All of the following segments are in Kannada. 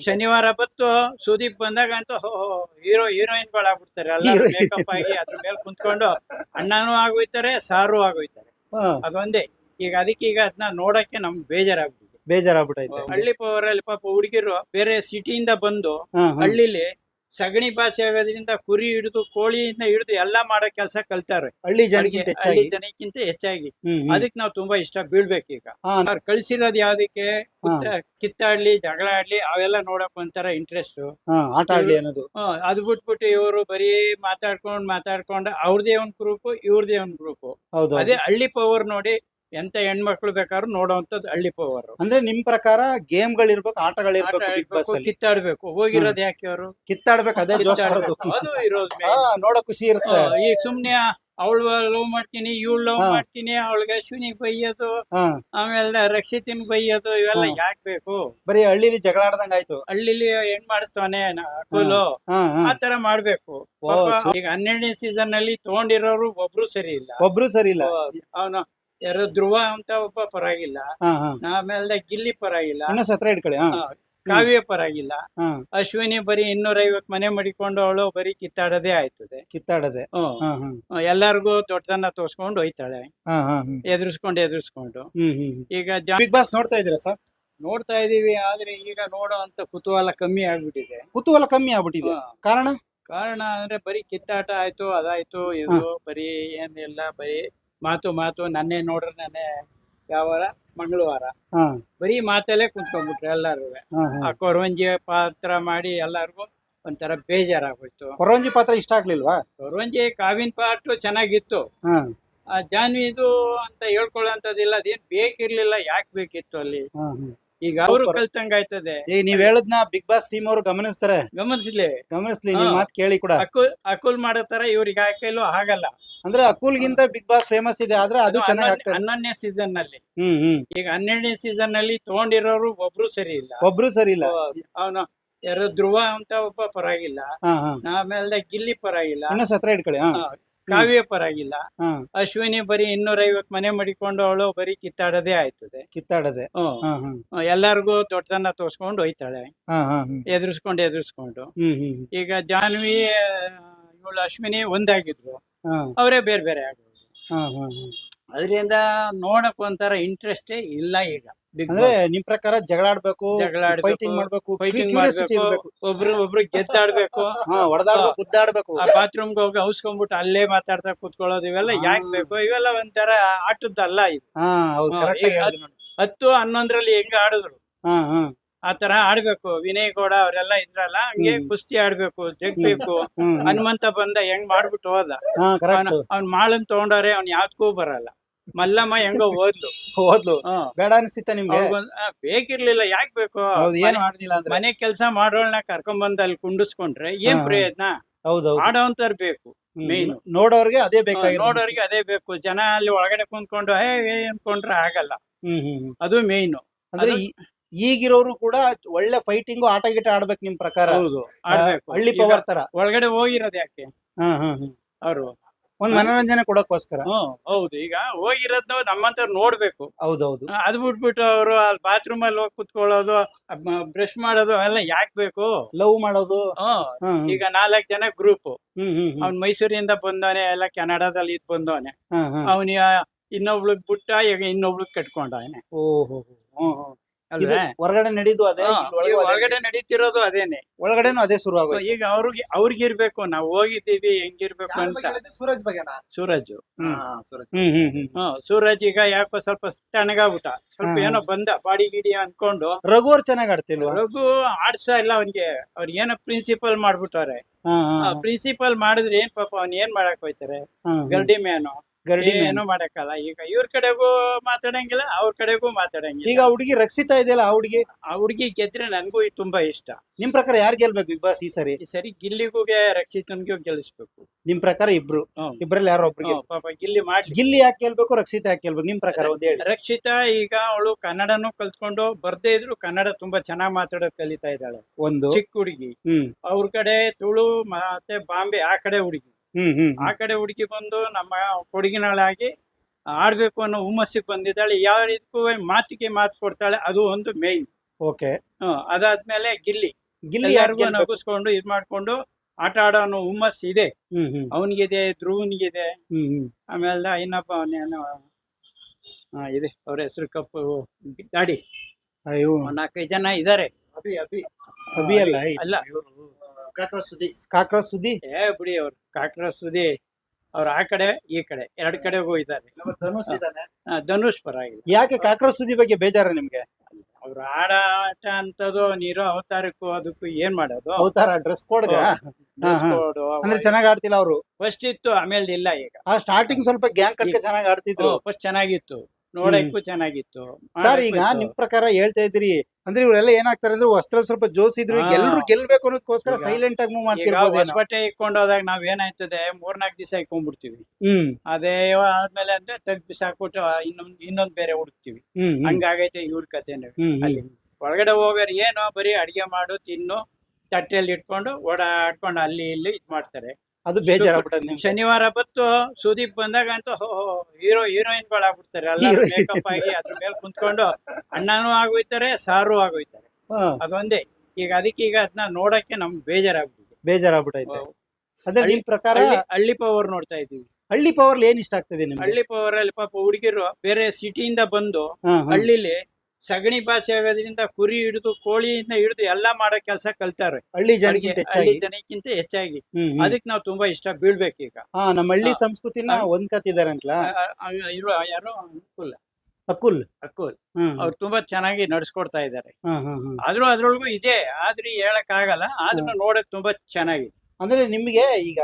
ಶನಿವಾರ ಬತ್ತು ಸುದೀಪ್ ಬಂದಾಗ ಅಂತೂ ಹೀರೋ ಹೀರೋಯಿನ್ ಆಗ್ಬಿಡ್ತಾರೆ. ಎಲ್ಲ. ಮೇಕಪ್ ಆಗಿ ಅದ್ರ ಮೇಲೆ ಕುಂತ್ಕೊಂಡು ಅಣ್ಣನೂ ಆಗೋಯ್ತಾರೆ ಸಾರು ಆಗೋಯ್ತಾರೆ. ಅದೊಂದೇ. ಈಗ ಅದಕ್ಕೆ ಈಗ ಅದನ್ನ ನೋಡಕ್ಕೆ ನಮ್ಗೆ ಬೇಜಾರಾಗ್ಬಿಟ್ಟಿದೆ. ಬೇಜಾರಾಗ್ಬಿಟ್ಟೈತೆ. ಹಳ್ಳಿ ಪವರಲ್ಲಿ ಪಾಪ ಹುಡುಗಿರು ಬೇರೆ ಸಿಟಿಯಿಂದ ಬಂದು. ಹಳ್ಳಿಲಿ ಸಗಣಿ ಭಾಷೆ ಆಗೋದ್ರಿಂದ ಕುರಿ ಹಿಡಿದು ಕೋಳಿಯಿಂದ ಹಿಡಿದು ಎಲ್ಲಾ ಮಾಡೋ ಕೆಲಸ ಕಲ್ತಾರೆ. ಹಳ್ಳಿ ಜನಕ್ಕೆ ಹಳ್ಳಿ ಜನಕ್ಕಿಂತ ಹೆಚ್ಚಾಗಿ. ಅದಕ್ಕೆ ನಾವು ತುಂಬಾ ಇಷ್ಟ ಬೀಳ್ಬೇಕು ಈಗ. ಅವ್ರು ಕಳ್ಸಿರೋದು ಯಾವ್ದಕ್ಕೆ? ಕುತ್ತ- ಕಿತ್ತಾಡ್ಲಿ ಜಗಳ ಆಡ್ಲಿ ಅವೆಲ್ಲ ನೋಡಕ್ ಒಂಥರ ಇಂಟ್ರೆಸ್ಟ್ ಆಟ ಆಡ್ಲಿ ಅನ್ನೋದು. ಅದು ಬಿಟ್ಬಿಟ್ಟು ಇವರು ಬರೀ ಮಾತಾಡ್ಕೊಂಡ್ ಮಾತಾಡ್ಕೊಂಡು ಅವ್ರದೇ ಒಂದ್ ಗ್ರೂಪ್ ಇವ್ರದೇ ಒಂದ್ ಗ್ರೂಪ್ ಅದೇ ಹಳ್ಳಿ ಪವರ್ ನೋಡಿ ಎಂತ ಹೆಣ್ಮಕ್ಳು ಬೇಕಾದ್ರೂ ನೋಡುವಂತದ್ದು ಹಳ್ಳಿ ಪವರ್. ಅಂದ್ರೆ ನಿಮ್ ಪ್ರಕಾರ ಗೇಮ್ ಆಟಗಳಿರ್ಬೇಕು ಬಿಗ್ ಬಾಸ್ ಅಲ್ಲಿ ಕಿತ್ತಾಡ್ಬೇಕು. ಹೋಗಿರೋದು ಯಾಕೆ ಅವರು ಕಿತ್ತಾಡ್ಬೇಕು ಅದೇ ಜೋಶ್ ಬರೋದು ಅದು ಇರೋದು ಹಾ, ನೋಡೋ ಖುಷಿ ಇರುತ್ತೆ. ಈಗ ಸುಮ್ನೆ ಅವಳು ಲವ್ ಮಾಡ್ತೀನಿ ಇವಳು ಲವ್ ಹಾ. ಮಾಡ್ತೀನಿ ಅವಳಿಗೆ ಅಶ್ವಿನಿಗೆ ಬೈಯೋದು ಹಾ. ಆಮೇಲೆ ರಕ್ಷಿತಿನ್ ಬೈಯೋದು ಇವೆಲ್ಲ ಹಾ. ಯಾಕೆ ಬೇಕು? ಬರೀ ಹಳ್ಳಿಲಿ ಜಗಳ ಆಡ್ದಂಗ ಆಯ್ತು. ಹಳ್ಳಿಲಿ ಹೆಣ್ ಮಾಡಿಸ್ತಾನೆ ಅಕುಲು. ಹಾ, ಹಾ. ಆ ಮಾಡ್ಬೇಕು. ಓ, ಪಾಪ ಸು- ಈಗ ಹನ್ನೆರಡನೇ ಸೀಸನ್ ಅಲ್ಲಿ ತಗೊಂಡಿರೋರು ಒಬ್ರು ಸರಿ ಇಲ್ಲ. ಒಬ್ರು ಸರಿ ಇಲ್ಲ. ಅವನು ಯಾರು ಧ್ರುವ ಅಂತ ಒಬ್ಬ ಪರವಾಗಿಲ್ಲ. ಹಾ ಹಾ. ಆಮೇಲೆ ಗಿಲ್ಲಿ ಪರವಾಗಿಲ್ಲ. ಸತ್ರ ಇಟ್ಕೊಳ್ಳಿ ಹಾ. ಕಾವ್ಯ ಪರವಾಗಿಲ್ಲ. ಹಾ. ಅಶ್ವಿನಿ ಬರೀ ಇನ್ನೂರ ಐವತ್ ಮನೆ ಮಡಿಕೊಂಡು ಅವಳು ಬರೀ ಕಿತ್ತಾಡೋದೇ ಆಯ್ತದೆ. ಕಿತ್ತಾಡದೆ. ಹ್ಮ್. ಹಾ ಹಾ. ಎಲ್ಲಾರ್ಗು ದೊಡ್ಡದನ್ನ ತೋರ್ಸ್ಕೊಂಡು ಹೋಯ್ತಾಳೆ. ಹಾ ಹಾ ಹ್ಮ್. ಎದುರಿಸ್ಕೊಂಡು ಎದುರಿಸ್ಕೊಂಡು. ಹ್ಮ್ ಹ್ಮ್ ಈಗ ಜಾ- ಬಿಗ್ ಬಾಸ್ ನೋಡ್ತಾ ಇದ್ರ ಸರ್? ನೋಡ್ತಾ ಇದೀವಿ ಆದ್ರೆ ಈಗ ನೋಡೋ ಅಂತ ಕುತೂಹಲ ಕಮ್ಮಿ ಆಗ್ಬಿಟ್ಟಿದೆ. ಕುತೂಹಲ ಕಮ್ಮಿ ಆಗ್ಬಿಟ್ಟಿದೆ. ಹಾ. ಕಾರಣ? ಕಾರಣ ಅಂದ್ರೆ ಬರೀ ಕಿತ್ತಾಟ ಆಯ್ತು ಅದಾಯ್ತು ಇದು ಬರೀ ಏನಿಲ್ಲ ಬರೀ ಮಾತು ಮಾತು ನನ್ನೇ ನೋಡ್ರೆ ನನ್ನೇ ಯಾವಾರ ಮಂಗಳವಾರ. ಹಾ. ಬರೀ ಮಾತಲ್ಲೇ ಕುಂತ್ಕೊಂಡ್ಬಿಟ್ರು ಎಲ್ಲಾರು ಆ ಕೊರವಂಜಿ ಪಾತ್ರ ಮಾಡಿ ಎಲ್ಲಾರ್ಗು ಒಂಥರ ಬೇಜಾರಾಗೋಯ್ತು. ಕೊರವಂಜಿ ಪಾತ್ರ ಇಷ್ಟ ಆಗ್ಲಿಲ್ವಾ? ಕೊರವಂಜಿ ಕಾವಿನ ಪಾಟು ಚೆನ್ನಾಗಿತ್ತು. ಹಾ. ಆ ಜಾನ್ವಿದು ಅಂತ ಹೇಳ್ಕೊಳ್ಳೋಂಥದ್ದಿಲ್ಲ ಅದೇನ್ ಬೇಕಿರ್ಲಿಲ್ಲ ಯಾಕೆ ಬೇಕಿತ್ತು ಅಲ್ಲಿ? ಹಾ ಹಾ. ಈಗ ಅವರು. ಕಲ್ತಂಗ ಆಯ್ತದೆ ಈಗ ನೀವ್ ಹೇಳದ್ನ ಬಿಗ್ ಬಾಸ್ ಟೀಮ್ ಅವರು ಗಮನಿಸ್ತಾರೆ. ಗಮನಿಸ್ಲಿ. ಗಮನಿಸ್ಲಿ ನಿಮ್ ಹಾ. ಮಾತ್ ಕೇಳಿ ಕೂಡ. ಅಕುಲ್ ಅಕುಲ್ ಮಾಡೋ ತರ ಇವ್ರಿಗೆ ಹಾಕಲು ಆಗಲ್ಲ. ಅಂದ್ರೆ ಅಕುಲ್ಗಿಂತ ಬಿಗ್ ಬಾಸ್ ಫೇಮಸ್ ಇದೆ ಆದ್ರೆ ಅದು ಚೆನ್ನಾಗಿ ಹನ್ನೊಂದನೇ ಸೀಸನ್ನಲ್ಲಿ. ಹ್ಮ್ ಹ್ಮ್. ಈಗ ಹನ್ನೆರಡನೇ ಸೀಸನ್ನಲ್ಲಿ ತಗೊಂಡಿರೋರು ಒಬ್ರು ಸರಿ ಇಲ್ಲ. ಒಬ್ರು ಸರಿ ಇಲ್ಲ. ಅವನು ಯಾರು ಧ್ರುವ ಅಂತ ಒಬ್ಬ ಪರವಾಗಿಲ್ಲ. ಆಮೇಲೆ ಗಿಲ್ಲಿ ಪರವಾಗಿಲ್ಲ. ಇನ್ನೂ ಸತ್ರ ಇಟ್ಕೊಳ್ಳಿ ಕಾವ್ಯ ಪರವಾಗಿಲ್ಲ. ಅಶ್ವಿನಿ ಬರೀ ಇನ್ನೂರ ಐವತ್ ಮನೆ ಮಡಿಕೊಂಡು ಅವಳು ಬರೀ ಕಿತ್ತಾಡದೆ ಆಯ್ತದೆ. ಕಿತ್ತಾಡದೆ. ಎಲ್ಲಾರ್ಗು ದೊಡ್ಡದನ್ನ ತೋರ್ಸ್ಕೊಂಡು ಹೋಯ್ತಾಳೆ. ಎದುರಿಸ್ಕೊಂಡು ಎದುರಿಸ್ಕೊಂಡು. ಈಗ ಜಾನ್ವಿ ಇವಳು ಅಶ್ವಿನಿ ಒಂದಾಗಿದ್ರು ಅವರೇ ಬೇರೆ ಬೇರೆ ಹಾ. ಅದರಿಂದ ನೋಡಕ್ ಒಂಥರ ಇಂಟ್ರೆಸ್ಟೇ ಇಲ್ಲ ಈಗ. ಅಂದ್ರೆ ನಿಮ್ ಪ್ರಕಾರ ಜಗಳ ಆಡ್ಬೇಕು ಜಗಳ ಆಡ್ಬೇಕು, ಫೈಟಿಂಗ್ ಮಾಡ್ಬೇಕು ಫೈಟಿಂಗ್ ಮಾಡ್ಬೇಕು ಒಬ್ರು ಒಬ್ರು ಗೆದ್ದಾಡ್ಬೇಕು. ಹೊಡೆದಾಡ್ಬೇಕು ಉದ್ದಾಡ್ಬೇಕು. ಆ ಬಾತ್ರೂಮ್ಗೆ ಹೋಗಿ ಔಸ್ಕೊಂಡ್ಬಿಟ್ಟು ಅಲ್ಲೇ ಮಾತಾಡ್ತಾ ಕೂತ್ಕೊಳ್ಳೋದು ಇವೆಲ್ಲ. ಯಾಕೆ ಬೇಕು? ಇವೆಲ್ಲ ಒಂಥರ ಆಟದ್ದಲ್ಲ ಇದು. ಹತ್ತು ಹನ್ನೊಂದ್ರಲ್ಲಿ ಹೆಂಗ ಆಡಿದ್ರು? ಆ ತರ ಆಡ್ಬೇಕು ವಿನಯ್ ಗೌಡ ಅವರೆಲ್ಲ ಇದ್ರಲ್ಲ ಹಂಗೆ ಕುಸ್ತಿ ಆಡ್ಬೇಕು ಜಗ್ಬೇಕು. ಹನುಮಂತ ಬಂದ ಹೆಂಗ್ ಮಾಡ್ಬಿಟ್ಟು ಹೋದ? ಅವ್ನ ಮಾಳನ್ ತಗೊಂಡವ್ರೆ ಅವ್ನ್ ಯಾವ್ದಕ್ಕೂ ಬರಲ್ಲ. ಮಲ್ಲಮ್ಮ ಹೆಂಗೋ ಓದ್ಲು. ಓದ್ಲು. ಬೇಡ ಅನ್ಸಿತ್ತ ನಿಮ್ಗೆ? ಬೇಕಿರ್ಲಿಲ್ಲ ಯಾಕೆ ಬೇಕು? ಹೌದು ಏನು ಮನೆ- ಆಡ್ಲಿಲ್ಲ ಅಂದ್ರೆ? ಮನೆ ಕೆಲಸ ಮಾಡೋಳ್ನ ಕರ್ಕೊಂಡ್ ಬಂದ ಅಲ್ಲಿ ಕುಂಡಿಸ್ಕೊಂಡ್ರೆ ಏನ್. ಪ್ರಯತ್ನ ಹೌದೌದು. ಆಡೋಂತರ್ ಬೇಕು ಮೇನ್ ನೋಡೋರ್ಗೆ ಅದೇ ಬೇಕು ನೋಡೋರಿಗೆ ಅದೇ ಬೇಕು. ಜನ ಅಲ್ಲಿ ಒಳಗಡೆ ಕುಂತ್ಕೊಂಡು ಹೇ ಅನ್ಕೊಂಡ್ರೆ ಆಗಲ್ಲ. ಹ್ಮ್. ಅದು ಮೇನ್ ಅಂದ್ರೆ ಈಗಿರೋರು ಕೂಡ ಒಳ್ಳೆ ಫೈಟಿಂಗ್ ಆಟ ಗೀಟ ಆಡ್ಬೇಕು ನಿಮ್ ಪ್ರಕಾರ. ಹೌದು ಆಡ್ಬೇಕು. ಹಳ್ಳಿ ಈಗ ಪವರ್ ತರ. ಒಳಗಡೆ ಹೋಗಿರೋದು ಯಾಕೆ? ಹಾ ಹಾ ಹಾ. ಅವರು. ಒಂದ್ ಮನೋರಂಜನೆ ಕೊಡಕ್ಕೋಸ್ಕರ. ಹ್ಮ್ ಹೌದು. ಈಗ ಹೋಗಿರೋದ್ನ ನಮ್ಮಂತವ್ರು ನೋಡ್ಬೇಕು. ಹೌದೌದು. ಆ, ಅದ್ ಬಿಟ್ಬಿಟ್ಟು ಅವರು ಅಲ್ಲಿ ಬಾತ್ರೂಮ್ ಅಲ್ಲಿ ಹೋಗಿ ಕುತ್ಕೊಳ್ಳೋದು ಬ್ರಷ್ ಮಾಡೋದು ಅವೆಲ್ಲ ಯಾಕೆ ಬೇಕು? ಲವ್ ಮಾಡೋದು. ಹ್ಮ್ ಹ್ಮ್. ಈಗ ನಾಲ್ಕ್ ಜನ ಗ್ರೂಪ್ ಹ್ಮ್ ಹ್ಮ್ ಹ್ಮ್. ಅವ್ನ್ ಮೈಸೂರಿಂದ ಬಂದವನೆ ಎಲ್ಲ ಕೆನಡಾದಲ್ಲಿ ಇದ್ ಬಂದವನೆ. ಹಾ, ಇನ್ನೊಬ್ಳಿಗ್ ಅವನ ಇನ್ನೊಬ್ಳಗ್ ಬಿಟ್ಟ ಈಗ ಇನ್ನೊಬ್ಳಿಗ್ ಕಟ್ಕೊಂಡವನೆ. ಓಹೋ ಹ್ಮ್, ಹ್ಮ್. ಅಲ್ವೇ? ಹೊರಗಡೆ ನಡೀದು ಅದೇ ಹೊರಗಡೆ. ಒಳಗಡೆ ನಡೀತಿರೋದು ಅದೇನೆ. ಒಳಗಡೆನು ಅದೇ ಶುರು ಆಗೋದು ಈಗ ಅವ್ರಿಗೆ ಅವ್ರಿಗಿರ್ಬೇಕು ನಾವು ಹೋಗಿದ್ದೀವಿ ಹೆಂಗಿರ್ಬೇಕು ಅಂತ. ಸೂರಜ್ ಬಗ್ಗೆನಾ? ಸೂರಜ್. ಹ್ಮ್. ಸೂರಜ್. ಹ್ಮ್ ಹ್ಮ್ ಹ್ಮ್. ಹ್ಮ್ ಸೂರಜ್ ಈಗ ಯಾಕೋ ಸ್ವಲ್ಪ ತಣ್ಣಗಾಗ್ಬಿಟ್ಟ ಸ್ವಲ್ಪ ಏನೋ ಬಂದ ಬಾಡಿ ಗಿಡಿ ಅನ್ಕೊಂಡು. ರಘು ಅವ್ರು ಚೆನ್ನಾಗ್ ಆಡ್ತಿಲ್ವಾ? ರಘು ಆಡ್ಸ ಇಲ್ಲ ಅವನ್ಗೆ. ಅವ್ರ ಏನೋ ಪ್ರಿನ್ಸಿಪಲ್ ಮಾಡ್ಬಿಟ್ಟವ್ರೆ. ಪ್ರಿನ್ಸಿಪಲ್ ಮಾಡಿದ್ರೆ ಏನ್ ಪಾಪ ಅವ್ನ ಏನ್ ಮಾಡಕ್ ಹೋಯ್ತಾರೆ. ಗರ್ಡಿ ಮ್ಯಾನು ಗರ್ಡಿ ಏನು ಮಾಡಕ್ಕಲ್ಲ. ಈಗ ಇವ್ರ ಕಡೆಗೂ ಮಾತಾಡಂಗಿಲ್ಲ ಅವ್ರ ಕಡೆಗೂ ಮಾತಾಡಂಗಿಲ್ಲ. ಈಗ ಆ ಹುಡುಗಿ ರಕ್ಷಿತಾ ಇದೆಯಲ್ಲ ಆ ಹುಡುಗಿ? ಆ ಹುಡುಗಿ ಗೆದ್ರೆ ನನ್ಗೂ ಇದು ತುಂಬಾ ಇಷ್ಟ. ನಿಮ್ ಪ್ರಕಾರ ಯಾರು ಗೆಲ್ಬೇಕು ಬಿಗ್ ಬಾಸ್ ಈ ಸರಿ? ಈ ಸರಿ ಗಿಲ್ಲಿಗೂಗೆ ರಕ್ಷಿತನ್ಗೂ ಗೆಲ್ಲಿಸ್ಬೇಕು ನಿಮ್ ಪ್ರಕಾರ ಇಬ್ರು? ಹ್ಮ್. ಇಬ್ರಲ್ಲಿ ಯಾರೋ ಒಬ್ರಿಗೆ? ಹ್ಮ್, ಪಾಪ ಗಿಲ್ಲಿ ಮಾಡ್ಲಿ. ಗಿಲ್ಲಿ ಯಾಕೆ ಗೆಲ್ಬೇಕು ರಕ್ಷಿತಾ ಯಾಕೆ ಗೆಲ್ಬೇಕು? ನಿಮ್ ಪ್ರಕಾರ ಒಂದ್ ಹೇಳಿ. ರಕ್ಷಿತಾ ಈಗ ಅವಳು ಕನ್ನಡನೂ ಕಲ್ತ್ಕೊಂಡು ಬರ್ದೇ ಇದ್ರು ಕನ್ನಡ ತುಂಬಾ ಚೆನ್ನಾಗ್ ಮಾತಾಡೋದ್ ಕಲಿತಾ ಇದ್ದಾಳೆ. ಒಂದು. ಚಿಕ್ಕ ಹುಡುಗಿ. ಹ್ಮ್. ಅವ್ರ ಕಡೆ ತುಳು ಮತ್ತೆ ಬಾಂಬೆ ಆ ಕಡೆ ಹುಡುಗಿ. ಆ ಕಡೆ ಹುಡುಗಿ ಬಂದು ನಮ್ಮ ಕೊಡಗಿನಳಾಗಿ ಆಡ್ಬೇಕು ಅನ್ನೋ ಹುಮ್ಮಸ್ಸಿಗೆ ಬಂದಿದ್ದಾಳೆ. ಯಾವ ರೀತಿಗೂ ಮಾತಿಗೆ ಮಾತು ಕೊಡ್ತಾಳೆ ಅದು ಒಂದು ಮೇನ್ ಓಕೆ ಹ್ಮ್ ಅದಾದ್ಮೇಲೆ ಗಿಲ್ಲಿ. ಗಿಲ್ಲಿ ಯಾರಿಗೂ ನಗಿಸ್ಕೊಂಡು ಇದ್ ಮಾಡ್ಕೊಂಡು ಆಟ ಆಡೋನು ಹುಮ್ಮಸ್ ಇದೆ. ಹ್ಮ್ ಹ್ಮ್. ಅವನಿಗಿದೆ ಧ್ರುವನ್ಗಿದೆ. ಆಮೇಲೆ ಇನ್ನೊಬ್ಬ ಅವನೇನು ಹಾ ಇದೆ ಅವ್ರ ಹೆಸರು ಕಪ್ಪು ಗಾಡಿ ಅಯ್ಯೋ. ಒಂದ್ ನಾಲ್ಕೈದು ಜನ ಇದಾರೆ. ಅಭಿ ಅಭಿ. ಅಭಿ ಅಲ್ಲ ಅಲ್ಲ. ಕಾಕ್ರ ಸುದಿ ಕಾಕ್ರೋಚ್ ಸುದ್ದಿ? ಏ ಬಿಡಿ ಅವ್ರು ಕಾಕ್ರ ಸುದಿ ಅವ್ರು ಆ ಕಡೆ ಈ ಕಡೆ ಎರಡ್ ಕಡೆ ಹೋಗಿದ್ದಾರೆ ನಮ್ಮ ಧನುಷ್ ಪರ ಆ, ಧನುಷ್ ಪರವಾಗಿಲ್ಲ ಯಾಕೆ ಕಾಕ್ರ ಸುದ್ದಿ ಬಗ್ಗೆ ಬೇಜಾರ ನಿಮ್ಗೆ? ಅವ್ರು ಆಡಾಟ ಅಂತದ್ದು ನೀರು ಅವತಾರಕ್ಕೂ ಅದಕ್ಕೂ ಏನ್ ಮಾಡೋದು? ಅವತಾರ ಡ್ರೆಸ್ ಕೋಡ್ ಅಂದ್ರೆ ಚೆನ್ನಾಗ್ ಆಡ್ತಿಲ್ಲ ಅವರು? ಫಸ್ಟ್ ಇತ್ತು ಆಮೇಲೆ ಇಲ್ಲ ಈಗ. ಆ ಸ್ಟಾರ್ಟಿಂಗ್ ಸ್ವಲ್ಪ ಗ್ಯಾಂಗ್ ಕಟ್ಟಿ ಚೆನ್ನಾಗ್ ಆಡ್ತಿದ್ರು. ಫಸ್ಟ್ ಚೆನ್ನಾಗಿತ್ತು. ನೋಡಕ್ಕೂ ಚೆನ್ನಾಗಿತ್ತು ಸರ್ ಈಗ ನಿಮ್ ಪ್ರಕಾರ ಹೇಳ್ತಾ ಇದ್ರಿ ಅಂದ್ರೆ ಇವರೆಲ್ಲ ಏನಾಗ್ತಾರೆ ಅಂದ್ರೆ ವಸ್ತ್ರ ಸ್ವಲ್ಪ ಜೋಸಿದ್ರು ಇದ್ರು ಹಾ. ಎಲ್ರು ಗೆಲ್ಬೇಕು ಅನ್ನೋದಕ್ಕೋಸ್ಕರ ಸೈಲೆಂಟ್ ಆಗಿ ಮೂವ್ ಈಗ ಮಾಡ್ತಿರ್ಬೋದೇನೋ. ಹೊಸಬಟ್ಟೆ ಇಕ್ಕೊಂಡು ಹೋದಾಗ ನಾವ್ ಏನಾಯ್ತದೆ ಮೂರ್ನಾಲ್ಕು ದಿವಸ ಇಕ್ಕೊಂಡ್ಬಿಡ್ತೀವಿ ಹ್ಮ್. ಅದೇ ಆದ್ಮೇಲೆ ಅಂದ್ರೆ ತೆಗ್ ಬಿಸಾಕ್ಬಿಟ್ಟು ಇನ್ನೊಂದ್ ಇನ್ನೊಂದ್ ಬೇರೆ ಹುಡುಕ್ತಿವಿ. ಹಂಗಾಗೈತೆ ಇವ್ರ ಕಥೆನೇ. ಅಲ್ಲಿ ಒಳಗಡೆ ಹೋಗೋರು ಏನೋ ಬರೀ ಅಡಿಗೆ ಮಾಡು ತಿನ್ನು ತಟ್ಟೆಯಲ್ಲಿ ಇಟ್ಕೊಂಡು ಓಡಾಡ್ಕೊಂಡು ಅಲ್ಲಿ ಇಲ್ಲಿ ಇದ್ ಮಾಡ್ತಾರೆ. ಅದು ಬೇಜಾರಾಗ್ಬಿಟ್ಟದ್ ನಿಮ್ಗೆ. ಶನಿವಾರ ಬತ್ತು ಸುದೀಪ್ ಬಂದಾಗ ಅಂತೂ ಹೀರೋ ಹೀರೋಯಿನ್ ಗಳಾಗ್ಬಿಡ್ತಾರೆ ಎಲ್ಲ. ಮೇಕಪ್ ಆಗಿ ಅದ್ರ ಮೇಲೆ ಕುಂತ್ಕೊಂಡು ಅಣ್ಣನೂ ಆಗೋಯ್ತಾರೆ ಸಾರು ಆಗೋಯ್ತಾರೆ. ಹಾ, ಅದೊಂದೇ. ಈಗ ಅದಕ್ಕೆ ಈಗ ಅದನ್ನ ನೋಡಕ್ಕೆ ನಮ್ಗೆ ಬೇಜಾರಾಗ್ಬಿಟ್ಟಿದೆ. ಬೇಜಾರಾಗ್ಬಿಟ್ಟೈತೆ ಅಂದ್ರೆ ನಿಮ್ ಪ್ರಕಾರ ಹಳ್ಳಿ ಹಳ್ಳಿ ಪವರ್ ನೋಡ್ತಾ ಇದೀವಿ ಹಳ್ಳಿ ಪವರ್ ಏನ್ ಇಷ್ಟ ಆಗ್ತದೆ ನಿಮ್ಗೆ? ಹಳ್ಳಿ ಪವರ್ ಅಲ್ಲಿ ಪಾಪ ಹುಡುಗಿರು ಬೇರೆ ಸಿಟಿಯಿಂದ ಬಂದು ಹಾ, ಹಾ. ಹಳ್ಳಿಲಿ ಸಗಣಿ ಭಾಷೆ ಆಗೋದ್ರಿಂದ ಕುರಿ ಹಿಡಿದು ಕೋಳಿಯಿಂದ ಹಿಡಿದು ಎಲ್ಲಾ ಮಾಡೋ ಕೆಲಸ ಕಲ್ತಾರೆ. ಹಳ್ಳಿ ಜನಕ್ಕೆ ಹಳ್ಳಿ ಹೆಚ್ಚಾಗಿ. ಜನಕ್ಕಿಂತ ಹೆಚ್ಚಾಗಿ. ಅದಕ್ಕೆ ನಾವು ತುಂಬಾ ಇಷ್ಟ ಬೀಳ್ಬೇಕು ಈಗ. ನಮ್ಮ ಹಳ್ಳಿ. ಸಂಸ್ಕೃತಿನ ಹಾ. ಅಂತ ಇರುವ ಯಾರು? ಅನುಕೂಲ ಅಕುಲ್. ಅಕುಲ್. ಅವ್ರು ತುಂಬಾ ಚೆನ್ನಾಗಿ ನಡ್ಸ್ಕೊಡ್ತಾ ಇದ್ದಾರೆ. ಆದ್ರೂ ಅದ್ರೊಳಗೂ ಇದೆ. ಆದ್ರೆ ಹೇಳಕ್ ಆಗಲ್ಲ. ಆದ್ರೂ ನೋಡಕ್ ತುಂಬಾ ಚೆನ್ನಾಗಿದೆ. ಅಂದ್ರೆ ನಿಮ್ಗೆ ಈಗ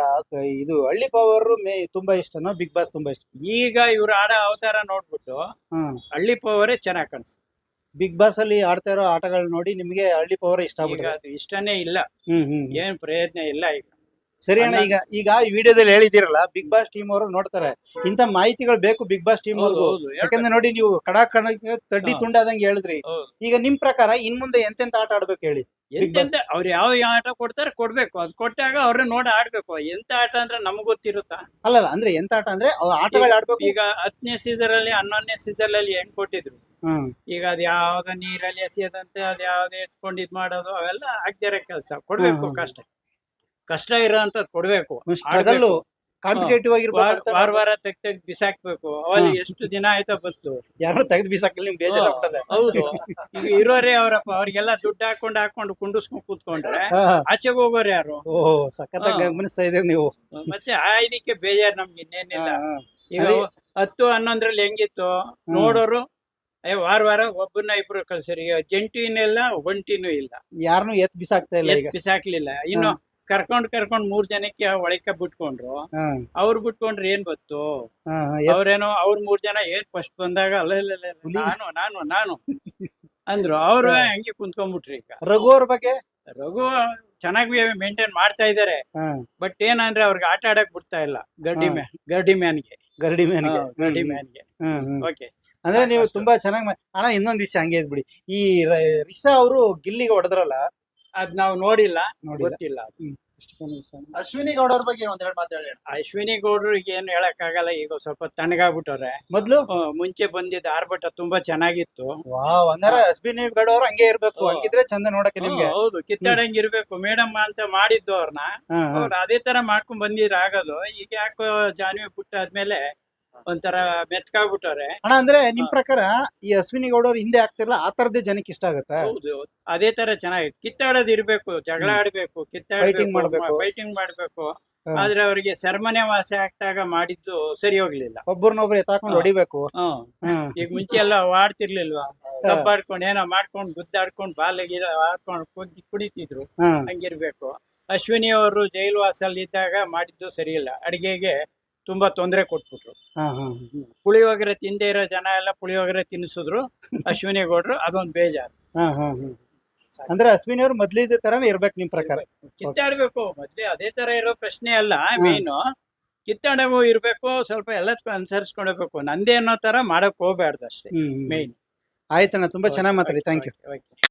ಇದು ಹಳ್ಳಿ ಪವರ್ ಮೇ ತುಂಬಾ ಇಷ್ಟನೋ? ಬಿಗ್ ಬಾಸ್ ತುಂಬಾ ಇಷ್ಟ? ಈಗ ಇವ್ರು ಆಡೋ ಅವತಾರ ನೋಡ್ಬಿಟ್ಟು ಹಳ್ಳಿ ಪವರೇ ಚೆನ್ನಾಗಿ ಕಾಣಿಸ್ತು. ಬಿಗ್ ಬಾಸ್ ಅಲ್ಲಿ ಆಡ್ತಾ ಇರೋ ಆಟಗಳು ನೋಡಿ ನಿಮ್ಗೆ ಹಳ್ಳಿ ಪವರ್ ಇಷ್ಟ ಈಗ ಆಗ್ಬಿಟ್ಟಿದೆ ಅದು ಇಷ್ಟನೇ ಇಲ್ಲ. ಹ್ಮ್ ಹ್ಮ್ ಏನ್ ಪ್ರಯತ್ನ ಇಲ್ಲ ಈಗ. ಸರಿ ಅಣ್ಣ ಈಗ ಈಗ ಈ ವಿಡಿಯೋದಲ್ಲಿ ಹೇಳಿದಿರಲ್ಲ ಬಿಗ್ ಬಾಸ್ ಟೀಮ್ ಅವರು ನೋಡ್ತಾರೆ. ಇಂತ ಮಾಹಿತಿಗಳು ಬೇಕು ಬಿಗ್ ಬಾಸ್ ಟೀಮ್ ಅವ್ರಿಗೂ. ಹೌದು, ಯಾಕಂದ್ರೆ ನೋಡಿ ನೀವು ಕಡಾ ಕಣಕ್ಕೆ ತಡ್ಡಿ ಹಾ. ತುಂಡಾದಂಗೆ ಹೇಳಿದ್ರಿ. ಹೌದು. ಈಗ ನಿಮ್ ಪ್ರಕಾರ ಇನ್ ಮುಂದೆ ಎಂತೆಂತ ಆಟ ಆಡ್ಬೇಕು ಹೇಳಿ? ಎಂತೆಂತ ಅವ್ರು ಯಾವ ಆಟ ಕೊಡ್ತಾರೆ ಕೊಡ್ಬೇಕು. ಅದು ಕೊಟ್ಟಾಗ ಅವ್ರನ್ನ ನೋಡಿ ಆಡ್ಬೇಕು. ಎಂತ ಆಟ ಅಂದ್ರೆ ನಮ್ಗ್ ಗೊತ್ತಿರುತ್ತಾ? ಅಲ್ಲಲ್ಲ ಅಂದ್ರೆ ಎಂತ ಆಟ ಅಂದ್ರೆ ಅವ್ರ ಆಟಗಳು ಆಡ್ಬೇಕು? ಈಗ ಹತ್ತನೇ ಸೀಸನ್ ಅಲ್ಲಿ ಹನ್ನೊಂದನೇ ಸೀಸನ್ ಅಲ್ಲಿ ಹೆಂಗ್ ಕೊಟ್ಟಿದ್ರು. ಹ್ಮ್. ಈಗ ಅದ್ ಯಾವ್ದ ನೀರಲ್ಲಿ ಎಸೆಯದಂತೆ ಅದ್ ಯಾವ್ದು ಎತ್ಕೊಂಡು ಇದ್ ಮಾಡೋದು ಅವೆಲ್ಲ ಆಗ್ದಿರೋ ಕೆಲಸ. ಕೊಡ್ಬೇಕು ಅಷ್ಟೇ. ಕಷ್ಟ ಕಷ್ಟ ಇರೋಂತ ಕೊಡ್ಬೇಕು ಸ್ಟ್ರಗಲ್ ಕಾಂಪಿಟೇಟಿವ್ ಆಗಿ ಆಗಿರ್ಬೇಕು ವಾರ ವಾರ ತೆಗ್ ತೆಗ್ ಬಿಸಾಕ್ಬೇಕು. ಅವಲ್ಲಿ ಎಷ್ಟು ದಿನ ಆಯ್ತಾ ಬಂತು ಯಾರು ತೆಗೆದು ಬಿಸಾಕಲಿ ನಿಮ್ಗೆ ಬೇಜಾರಾಗ್ತದೆ ಹೌದು. ಈಗ ಇರೋರೇ ಅವರಪ್ಪ ಅವ್ರಿಗೆಲ್ಲ ದುಡ್ಡು ಹಾಕೊಂಡು ಹಾಕೊಂಡು ಕುಂಡಿಸ್ಕೊಂಡು ಕೂತ್ಕೊಂಡ್ರೆ ಆಚೆಗೆ ಹೋಗೋರು ಯಾರು? ಓಹ್ ಸಖತ್. ಗಮನಿಸ್ತಾ ಇದೀರಿ ನೀವು. ಮತ್ತೆ ಆ ಇದಕ್ಕೆ ಬೇಜಾರ್ ನಮ್ಗೆ ಇನ್ನೇನಿಲ್ಲ. ಈಗ ಹತ್ತು ಹನ್ನೊಂದ್ರಲ್ಲಿ ಹೆಂಗಿತ್ತು? ನೋಡೋರು ಏ ವಾರ ವಾರ ಒಬ್ಬನ ಇಬ್ರು ಕಳ್ಸರಿ ಜಂಟಿನೂ ಇಲ್ಲ ಒಂಟಿನೂ ಇಲ್ಲ. ಯಾರನ್ನೂ ಎತ್ ಬಿಸಾಕ್ತಾ ಇಲ್ಲ ಬಿಸಾಕ್ಲಿಲ್ಲ. ಇನ್ನು ಕರ್ಕೊಂಡ್ ಕರ್ಕೊಂಡ್ ಮೂರ್ ಜನಕ್ಕೆ ಒಳಕ ಬಿಟ್ಕೊಂಡ್ರು. ಅವ್ರು ಬಿಟ್ಕೊಂಡ್ರೆ ಏನ್ ಬತ್ತು ಅವ್ರೇನೋ ಅವ್ರ ಮೂರ್ ಜನ ಏನ್ ಫಸ್ಟ್ ಬಂದಾಗ ಅಲ್ಲ. ನಾನು ನಾನು ನಾನು ಅಂದ್ರು. ಅವ್ರು ಹಂಗೆ ಕುಂತ್ಕೊಂಡ್ಬಿಟ್ರಿ ಈಗ. ರಘು ಅವ್ರ ಬಗ್ಗೆ? ರಘು ಚೆನ್ನಾಗಿ ಮೇಂಟೈನ್ ಮಾಡ್ತಾ ಇದಾರೆ. ಬಟ್ ಏನಂದ್ರೆ ಅವ್ರಿಗೆ ಆಟ ಆಡಕ್ ಬಿಡ್ತಾ ಇಲ್ಲ. ಗರ್ಡಿ. ಮ್ಯಾನ್ ಗರ್ಡಿ ಮ್ಯಾನ್ಗೆ. ಗೆ ಗರ್ಡಿ ಮ್ಯಾನ್ ಮ್ಯಾನ್ಗೆ. Hmm, hmm. ಓಕೆ. ಅಂದ್ರೆ ನೀವು ತುಂಬಾ ಚೆನ್ನಾಗಿ ಅಣ್ಣ ಇನ್ನೊಂದ್ ವಿಷಯ ಹಂಗೆ ಇದ್ಬಿಡಿ. ಈ ರಿಸಾ ರಿಷಾ ಅವರು ಗಿಲ್ಲಿಗೆ ಹೊಡೆದ್ರಲ್ಲ ಅದ್ ನಾವು ನೋಡಿಲ್ಲ ನೋಡಿಲ್ಲ. ಗೊತ್ತಿಲ್ಲ ಅಶ್ವಿನಿ ಗೌಡ ಅವ್ರ ಬಗ್ಗೆ ಒಂದೆರಡು ಮಾತು ಹೇಳಿ ಅಶ್ವಿನಿ ಗೌಡ್ರಿಗೆ ಏನು ಹೇಳಕ್ ಆಗಲ್ಲ ಈಗ ಸ್ವಲ್ಪ ತಣ್ಣಗಾಗ್ಬಿಟ್ಟವ್ರೆ. ಮೊದ್ಲು? ಹ್ಮ್, ಮುಂಚೆ ಬಂದಿದ್ದ ಆರ್ಭಟ ತುಂಬಾ ಚೆನ್ನಾಗಿತ್ತು. ವಾವ್ ಅಂದ್ರೆ ಅಶ್ವಿನಿ ಗೌಡ ಅವ್ರು ಹಂಗೆ ಇರ್ಬೇಕು. ಹಂಗಿದ್ರೆ ಚಂದ ನೋಡಕ್ಕೆ ನಿಮ್ಗೆ. ಹ್ಮ್, ಹೌದು ಕಿತ್ತಾಡಂಗ್ ಇರ್ಬೇಕು ಮೇಡಮ್ ಅಂತ ಮಾಡಿದ್ದು ಅವ್ರನ್ನ ಹಾ, ಹಾ. ಅವ್ರು ಅದೇ ತರ ಮಾಡ್ಕೊಂಡ್ ಬಂದಿರ ಆಗೋದು ಈಗ ಯಾಕೋ ಜಾನ್ವಿ ಪುಟ್ಟಾದ್ಮೇಲೆ ಒಂಥರ ಮೆತ್ಕಾಗ್ಬಿಟ್ಟವ್ರೆ. ಅಣ್ಣ ಅಂದ್ರೆ ನಿಮ್ ಪ್ರಕಾರ ಈ ಅಶ್ವಿನಿ ಗೌಡರು ಹಿಂದೆ ಆಗ್ತಿರಲ್ಲ ಆ ತರದೇ ಜನಕ್ಕೆ ಇಷ್ಟ ಆಗುತ್ತೆ? ಹೌದು ಅದೇ ತರ ಚೆನ್ನಾಗಿ ಕಿತ್ತಾಡೋದ್ ಇರ್ಬೇಕು ಜಗಳ. ಆಡ್ಬೇಕು Fighting ಕಿತ್ತಾಡ್ಬೇಕು ಮಾಡ್ಬೇಕು. ಫೈಟಿಂಗ್ ಮಾಡ್ಬೇಕು. ಹಾ. ಆದ್ರೆ ಅವರಿಗೆ ಸೆರೆಮನೆ ವಾಸ ಆಗ್ತಾಗ ಮಾಡಿದ್ದು ಸರಿ ಹೋಗ್ಲಿಲ್ಲ. ಒಬ್ಬರನ್ನೊಬ್ರು ಎತ್ತಾಕೊಂಡು ಹಾ. ಹೊಡಿಬೇಕು. ಹ್ಮ್. ಹ್ಮ್. ಈಗ ಮುಂಚೆ ಎಲ್ಲ ಆಡ್ತಿರ್ಲಿಲ್ವಾ? ಕಬ್ಬಾಡ್ಕೊಂಡು ಏನೋ ಮಾಡ್ಕೊಂಡು ಗುದ್ದಾಡ್ಕೊಂಡು ಬಾಲಗಿ ಆಡ್ಕೊಂಡು ಕುದ್- ಕುಡಿತಿದ್ರು. ಹ್ಮ್. ಹಂಗಿರ್ಬೇಕು. ಅಶ್ವಿನಿ ಅವರು ಜೈಲ್ವಾಸಲ್ಲಿ ಇದ್ದಾಗ ಮಾಡಿದ್ದು ಸರಿ ಇಲ್ಲ. ಅಡಿಗೆಗೆ ತುಂಬಾ ತೊಂದರೆ ಕೊಟ್ಬಿಟ್ರು. ಹಾ, ಹಾ. ಪುಳಿಯೋಗರೆ ತಿಂದೇ ಇರೋ ಜನ ಎಲ್ಲ ಪುಳಿಯೋಗರೆ ತಿನ್ನಿಸಿದ್ರು ಅಶ್ವಿನಿ ಗೌಡ್ರು ಅದೊಂದು ಬೇಜಾರು. ಹಾ, ಹಾ, ಹಾ. ಅಂದ್ರೆ ಅಶ್ವಿನಿ ಅವ್ರು ಮೊದ್ಲಿದ ತರಾನೇ ಇರ್ಬೇಕು ನಿಮ್ ಪ್ರಕಾರ. ಕಿತ್ತಾಡ್ಬೇಕು. ಮೊದ್ಲೇ ಅದೇ ತರ ಇರೋ ಪ್ರಶ್ನೆ ಅಲ್ಲ ಮೇನು ಕಿತ್ತಾಡವು ಇರ್ಬೇಕು ಸ್ವಲ್ಪ ಎಲ್ಲದಕ್ಕೂ ಅನುಸರಿಸ್ಕೊಂಡೋಗ್ಬೇಕು ನಂದೇ ಅನ್ನೋ ತರ ಮಾಡಕ್ ಹೋಗ್ಬಾರ್ದು ಅಷ್ಟೇ. ಮೇನ್ ಆಯ್ತಣ್ಣ ತುಂಬಾ ಚೆನ್ನಾಗಿ ಮಾತಾಡಿ. Thank you